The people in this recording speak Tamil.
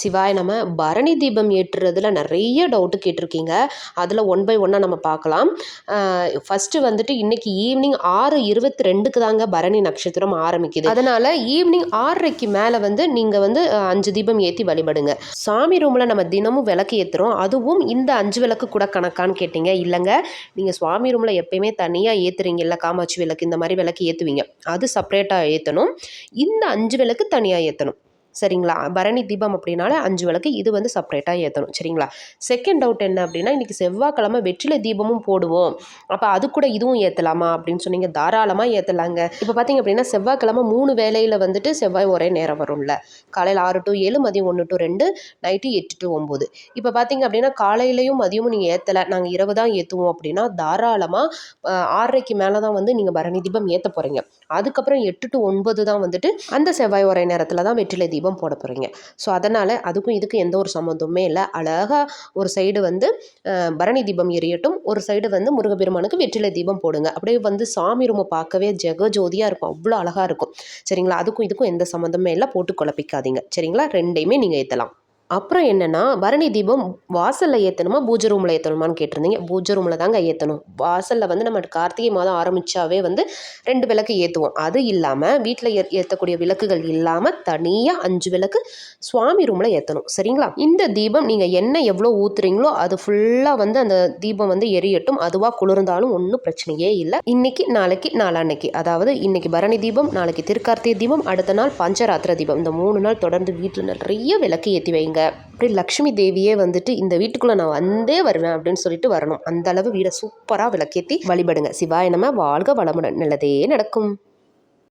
சிவாய நம்ம பரணி தீபம் ஏற்றுறதுல நிறைய டவுட்டு கேட்டிருக்கீங்க. அதில் ஒன் பை ஒன்னாக நம்ம பார்க்கலாம். ஃபஸ்ட்டு வந்துட்டு இன்னைக்கு ஈவினிங் ஆறு இருபத்தி ரெண்டுக்கு தாங்க பரணி நட்சத்திரம் ஆரம்பிக்குது. அதனால் ஈவினிங் ஆறரைக்கு மேலே வந்து நீங்கள் வந்து அஞ்சு தீபம் ஏற்றி வழிபடுங்க. சாமி ரூமில் நம்ம தினமும் விளக்கு ஏற்றுறோம் அதுவும் இந்த அஞ்சு விளக்கு கூட கணக்கான்னு கேட்டிங்க. இல்லைங்க. நீங்கள் சுவாமி ரூமில் எப்பயுமே தனியாக ஏற்றுறீங்கல்ல காமாட்சி விளக்கு இந்த மாதிரி விளக்கு ஏற்றுவீங்க அது செப்பரேட்டாக ஏற்றணும் இந்த அஞ்சு விளக்கு தனியாக ஏற்றணும் சரிங்களா? பரணி தீபம் அப்படின்னால அஞ்சு விளக்கு இது வந்து செப்பரேட்டாக ஏற்றணும் சரிங்களா? செகண்ட் டவுட் என்ன அப்படின்னா இன்றைக்கி செவ்வாய்க்கிழமை வெற்றிலை தீபமும் போடுவோம். அப்போ அது கூட இதுவும் ஏற்றலாமா அப்படின்னு சொன்னீங்க. தாராளமாக ஏற்றலாங்க இப்போ பார்த்தீங்க அப்படின்னா செவ்வாய்க்கிழமை மூணு வேளையில் வந்துட்டு செவ்வாய் ஒரே நேரம் வரும்ல. காலையில் ஆறு டு ஏழு மதியம் ஒன்று டு ரெண்டு நைட்டு எட்டு டு ஒம்பது இப்போ பார்த்தீங்க அப்படின்னா காலையிலையும் மதியமும் நீங்கள் ஏற்றலை நாங்கள் இரவு தான் ஏற்றுவோம் அப்படின்னா தாராளமாக ஆறரைக்கு மேலே தான் வந்து நீங்கள் பரணி தீபம் ஏற்ற போகிறீங்க அதுக்கப்புறம் எட்டு டு ஒன்பது தான் வந்துட்டு அந்த செவ்வாய் ஒரே நேரத்தில் தான் வெற்றிலை தீபம் தீபம் போட போகிறீங்க ஸோ அதனால் அதுக்கும் இதுக்கும் எந்த ஒரு சம்மந்தமே இல்லை. அழகாக ஒரு சைடு வந்து பரணி தீபம் எரியட்டும். ஒரு சைடு வந்து முருகப்பெருமானுக்கு வெற்றிலை தீபம் போடுங்க. அப்படியே வந்து சாமி ரூமை பார்க்கவே ஜெகஜோதியாக இருக்கும். அவ்வளோ அழகாக இருக்கும். சரிங்களா? அதுக்கும் இதுக்கும் எந்த சம்மந்தமே இல்லை. போட்டு குழப்பிக்காதீங்க. சரிங்களா? ரெண்டையுமே நீங்கள் ஏற்றலாம் அப்புறம் என்னென்னா பரணி தீபம் வாசலில் ஏற்றணுமா பூஜை ரூமில் ஏற்றணுமான்னு கேட்டிருந்தீங்க. பூஜை ரூமில் தாங்க ஏற்றணும் வாசலில் வந்து நம்ம கார்த்திகை மாதம் ஆரம்பித்தாவே வந்து ரெண்டு விளக்கு ஏற்றுவோம் அது இல்லாமல் வீட்டில் ஏ ஏற்றக்கூடிய விளக்குகள் இல்லாமல் தனியாக அஞ்சு விளக்கு சுவாமி ரூமில் ஏற்றணும் சரிங்களா? இந்த தீபம் நீங்கள் என்ன எவ்வளோ ஊற்றுறீங்களோ அது ஃபுல்லாக வந்து அந்த தீபம் வந்து எரியட்டும். அதுவாக குளிர்ந்தாலும் ஒன்றும் பிரச்சனையே இல்லை. இன்னைக்கு நாளைக்கு நாளான்னைக்கு. அதாவது இன்னைக்கு பரணி தீபம் நாளைக்கு திருக்கார்த்திகை தீபம் அடுத்த நாள் பஞ்சராத்திர தீபம். இந்த மூணு நாள் தொடர்ந்து வீட்டில் நிறைய விளக்கு ஏற்றி வைங்க. அப்படி லக்ஷ்மி தேவியே வந்துட்டு இந்த வீட்டுக்குள்ளே நான் வந்தே வருவேன் அப்படின்னு சொல்லிட்டு வரணும். அந்த அளவு வீடை சூப்பராக விளக்கேற்றி வழிபடுங்க. சிவாய நம வாழ்க வளமுடன். நல்லதே நடக்கும்.